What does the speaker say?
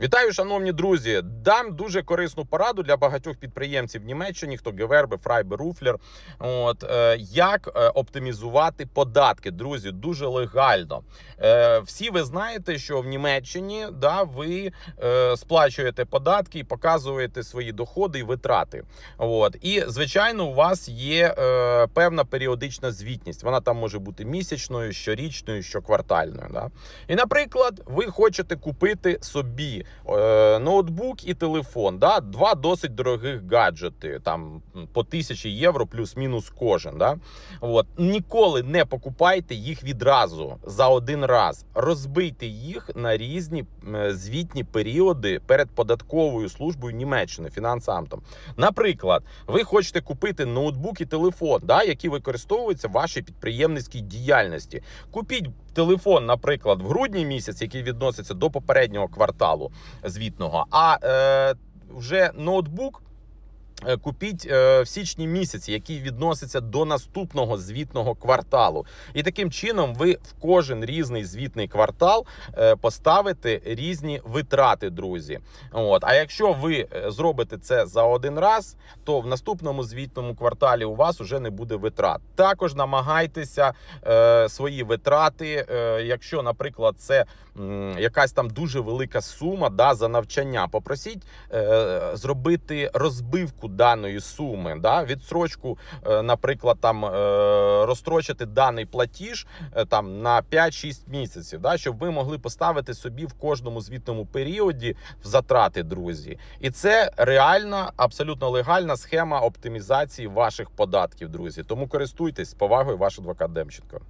Вітаю, шановні друзі! Дам дуже корисну пораду для багатьох підприємців в Німеччині, хто Гевербе, Фрайбе, Руфлер. От е, як е, оптимізувати податки, друзі, дуже легально. Е, всі ви знаєте, що в Німеччині да, ви сплачуєте податки і показуєте свої доходи і витрати. От і звичайно, у вас є певна періодична звітність. Вона там може бути місячною, щорічною, щоквартальною. Да? І, наприклад, ви хочете купити собі ноутбук і телефон. Да? Два досить дорогих гаджети, там по тисячі євро плюс-мінус кожен. Да? От. Ніколи не покупайте їх відразу за один раз. Розбийте їх на різні е, звітні періоди перед податковою службою Німеччини, фінансамтом. Наприклад, ви хочете купити ноутбук і телефон, да, які використовуються в вашій підприємницькій діяльності. Купіть телефон, наприклад, в грудні місяць, який відноситься до попереднього кварталу звітного, а е, вже ноутбук. Е, Купіть е, в січні місяці, який відноситься до наступного звітного кварталу, і таким чином ви в кожен різний звітний квартал е, поставите різні витрати, друзі. От а якщо ви зробите це за один раз, то в наступному звітному кварталі у вас уже не буде витрат. Також намагайтеся е, свої витрати, е, якщо, наприклад, це м, якась там дуже велика сума да, за навчання, попросіть е, зробити розбивку даної суми, да, відсрочку, е, наприклад, там е, розстрочити даний платіж е, там на 5-6 місяців, да, щоб ви могли поставити собі в кожному звітному періоді в затрати, друзі. І це реальна, абсолютно легальна схема оптимізації ваших податків, друзі. Тому користуйтесь повагою, ваш адвокат Демченко.